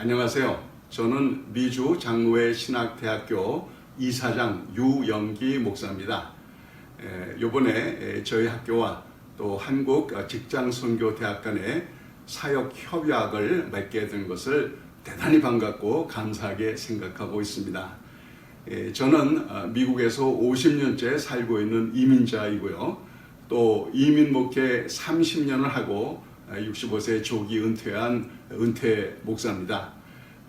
안녕하세요. 저는 미주 장로회 신학대학교 이사장 유영기 목사입니다. 에, 요번에 에, 저희 학교와 또 한국 직장선교대학 간의 사역 협약을 맺게 된 것을 대단히 반갑고 감사하게 생각하고 있습니다. 에, 저는 어, 미국에서 50년째 살고 있는 이민자이고요. 또 이민 목회 30년을 하고 65세 조기 은퇴한 은퇴 목사입니다.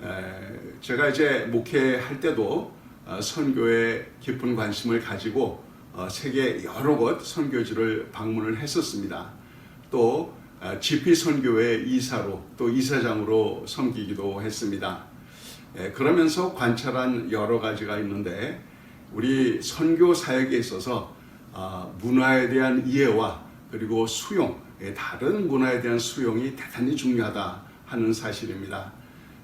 에, 제가 이제 목회할 때도 어, 선교에 깊은 관심을 가지고 어, 세계 여러 곳 선교지를 방문을 했었습니다. 또 어, GP 선교회 이사로 또 이사장으로 섬기기도 했습니다. 에, 그러면서 관찰한 여러 가지가 있는데 우리 선교 사역에 있어서 아, 문화에 대한 이해와 그리고 수용, 예, 다른 문화에 대한 수용이 대단히 중요하다 하는 사실입니다.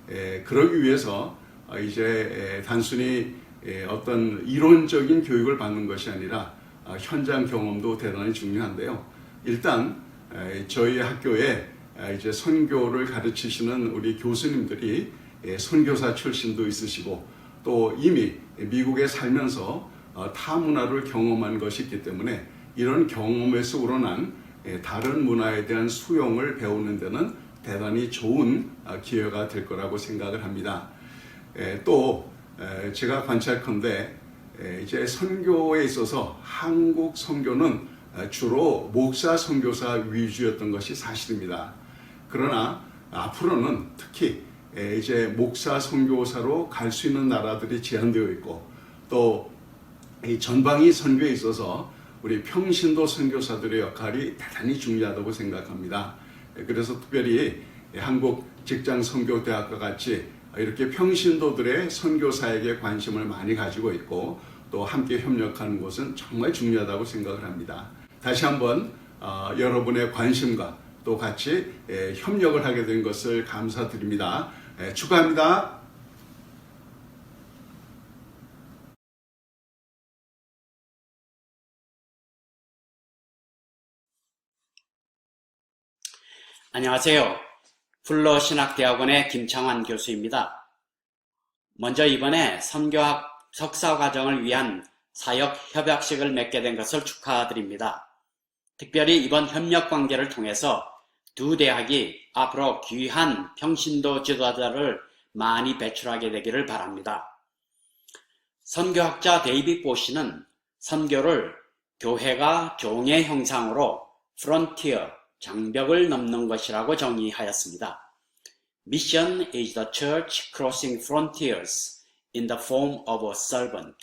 에, 그러기 위해서 어, 이제 에, 단순히 에, 어떤 이론적인 교육을 받는 것이 아니라 어, 현장 경험도 대단히 중요한데요. 일단 에, 저희 학교에 에, 이제 선교를 가르치시는 우리 교수님들이 에, 선교사 출신도 있으시고 또 이미 미국에 살면서 어, 타 문화를 경험한 것이 있기 때문에 이런 경험에서 우러난 예, 다른 문화에 대한 수용을 배우는 데는 대단히 좋은 어, 기회가 될 거라고 생각을 합니다. 에, 또 에, 제가 관찰컨대 에, 이제 선교에 있어서 한국 선교는 에, 주로 목사 선교사 위주였던 것이 사실입니다. 그러나 앞으로는 특히 에, 이제 목사 선교사로 갈 수 있는 나라들이 제한되어 있고 또이 전방위 선교에 있어서 우리 평신도 선교사들의 역할이 대단히 중요하다고 생각합니다. 그래서 특별히 한국 직장 선교대학과 같이 이렇게 평신도들의 선교사에게 관심을 많이 가지고 있고 또 함께 협력하는 것은 정말 중요하다고 생각을 합니다. 다시 한번 어, 여러분의 관심과 또 같이 에, 협력을 하게 된 것을 감사드립니다. 에, 축하합니다. 안녕하세요. 플러 신학대학원의 김창환 교수입니다. 먼저 이번에 선교학 석사 과정을 위한 사역 협약식을 맺게 된 것을 축하드립니다. 특별히 이번 협력 관계를 통해서 두 대학이 앞으로 귀한 평신도 지도자들을 많이 배출하게 되기를 바랍니다. 선교학자 데이빗 보시는 선교를 교회가 종의 형상으로 프론티어, 장벽을 넘는 것이라고 정의하였습니다. Mission is the church crossing frontiers in the form of a servant.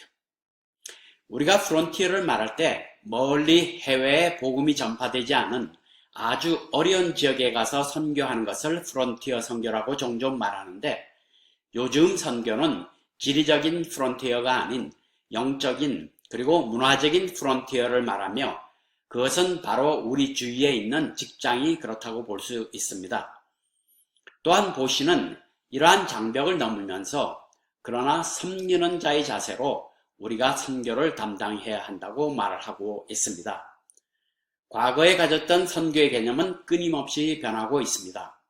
우리가 프론티어를 말할 때 멀리 해외에 복음이 전파되지 않은 아주 어려운 지역에 가서 선교하는 것을 프론티어 선교라고 종종 말하는데 요즘 선교는 지리적인 프론티어가 아닌 영적인 그리고 문화적인 프론티어를 말하며 그것은 바로 우리 주위에 있는 직장이 그렇다고 볼 수 있습니다. 또한 보시는 이러한 장벽을 넘으면서 그러나 섬기는 자의 자세로 우리가 선교를 담당해야 한다고 말을 하고 있습니다. 과거에 가졌던 선교의 개념은 끊임없이 변하고 있습니다.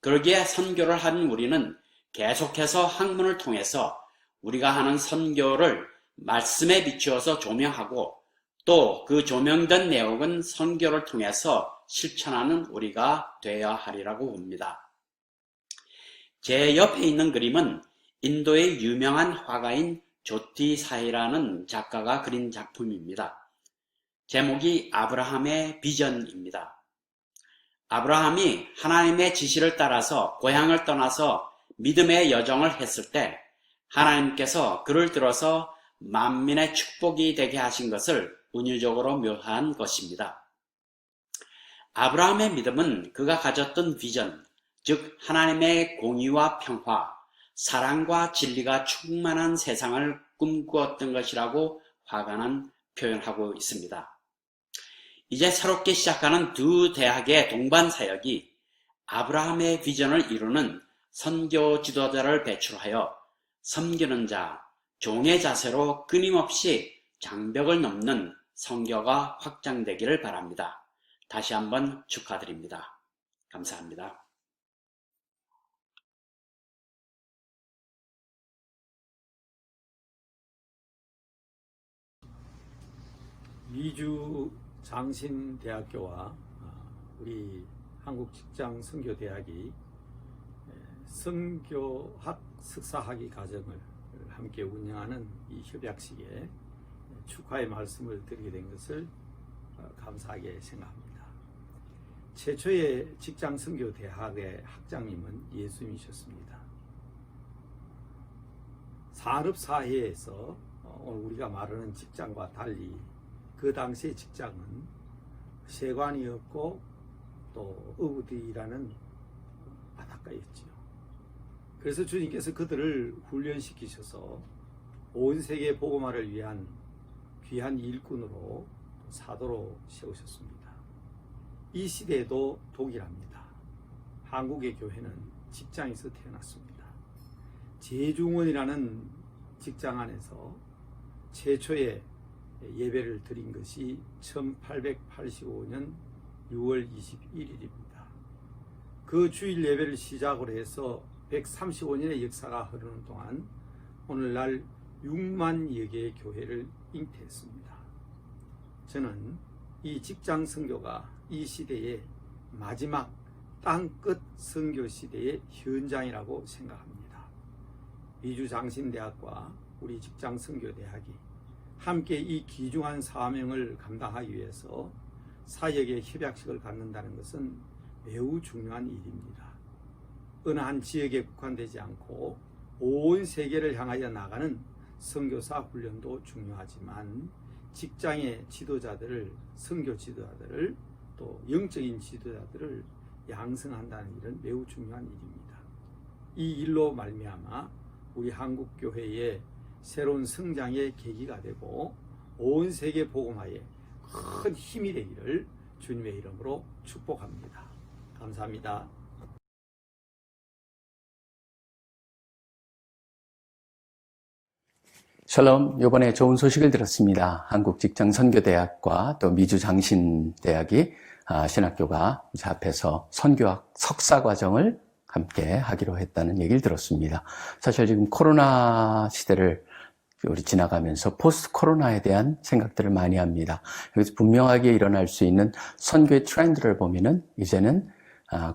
그러기에 선교를 한 우리는 계속해서 학문을 통해서 우리가 하는 선교를 말씀에 비추어서 조명하고 또 그 조명된 내용은 선교를 통해서 실천하는 우리가 되어야 하리라고 봅니다. 제 옆에 있는 그림은 인도의 유명한 화가인 조티 사이라는 작가가 그린 작품입니다. 제목이 아브라함의 비전입니다. 아브라함이 하나님의 지시를 따라서 고향을 떠나서 믿음의 여정을 했을 때 하나님께서 그를 들어서 만민의 축복이 되게 하신 것을 은유적으로 묘사한 것입니다. 아브라함의 믿음은 그가 가졌던 비전, 즉 하나님의 공의와 평화, 사랑과 진리가 충만한 세상을 꿈꾸었던 것이라고 화가는 표현하고 있습니다. 이제 새롭게 시작하는 두 대학의 동반 사역이 아브라함의 비전을 이루는 선교 지도자를 배출하여 섬기는 자, 종의 자세로 끊임없이 장벽을 넘는 성교가 확장되기를 바랍니다. 다시 한번 축하드립니다. 감사합니다. 이주 장신대학교와 아, 우리 한국직장선교대학이 선교학 예, 석사학위 과정을 함께 운영하는 이 협약식에 축하의 말씀을 드리게 된 것을 어, 감사하게 생각합니다. 최초의 직장 선교 대학의 학장님은 예수님이셨습니다. 산업 사회에서 어, 오늘 우리가 말하는 직장과 달리 그 당시의 직장은 세관이었고 또 어부들이라는 바닷가였지요. 그래서 주님께서 그들을 훈련시키셔서 온 세계 복음화를 위한 귀한 일꾼으로 사도로 세우셨습니다. 이 시대에도 동일합니다. 한국의 교회는 직장에서 태어났습니다. 제중원이라는 직장 안에서 최초의 예배를 드린 것이 1885년 6월 21일입니다. 그 주일 예배를 시작으로 해서 135년의 역사가 흐르는 동안 오늘날 6만여 개의 교회를 잉태했습니다. 저는 이 직장 선교가 이 시대의 마지막 땅끝 선교 시대의 현장이라고 생각합니다. 미주 장신대학과 우리 직장 선교대학이 함께 이 귀중한 사명을 감당하기 위해서 사역의 협약식을 갖는다는 것은 매우 중요한 일입니다. 어느 한 지역에 국한되지 않고 온 세계를 향하여 나가는 선교사 훈련도 중요하지만 직장의 지도자들을 선교 지도자들을 또 영적인 지도자들을 양성한다는 일은 매우 중요한 일입니다. 이 일로 말미암아 우리 한국 교회의 새로운 성장의 계기가 되고 온 세계 복음화에 큰 힘이 되기를 주님의 이름으로 축복합니다. 감사합니다. 샬롬, 요번에 좋은 소식을 들었습니다. 한국직장선교대학과 또 미주장신대학이 아, 신학교가 제 앞에서 선교학 석사 과정을 함께 하기로 했다는 얘기를 들었습니다. 사실 지금 코로나 시대를 우리 지나가면서 포스트 코로나에 대한 생각들을 많이 합니다. 여기서 분명하게 일어날 수 있는 선교의 트렌드를 보면은 이제는 아,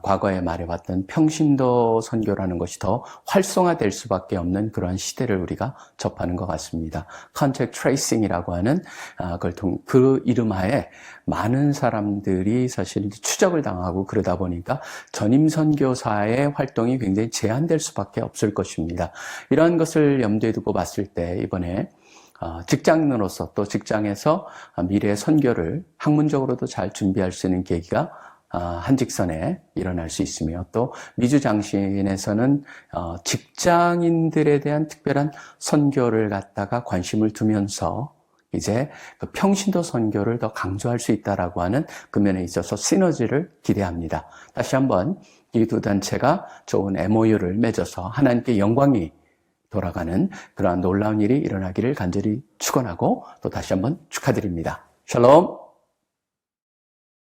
과거에 말해왔던 평신도 선교라는 것이 더 활성화될 수밖에 없는 그러한 시대를 우리가 접하는 것 같습니다. 컨택 트레이싱이라고 하는 아, 그걸 통, 그 이름하에 많은 사람들이 사실 추적을 당하고 그러다 보니까 전임 선교사의 활동이 굉장히 제한될 수밖에 없을 것입니다. 이러한 것을 염두에 두고 봤을 때 이번에 어, 직장인으로서 또 직장에서 미래의 선교를 학문적으로도 잘 준비할 수 있는 계기가 아, 한 직선에 일어날 수 있으며 또 미주 장신에서는 어, 직장인들에 대한 특별한 선교를 갖다가 관심을 두면서 이제 그 평신도 선교를 더 강조할 수 있다라고 하는 그 면에 있어서 시너지를 기대합니다. 다시 한번 이 두 단체가 좋은 MOU를 맺어서 하나님께 영광이 돌아가는 그러한 놀라운 일이 일어나기를 간절히 축원하고 또 다시 한번 축하드립니다. 샬롬.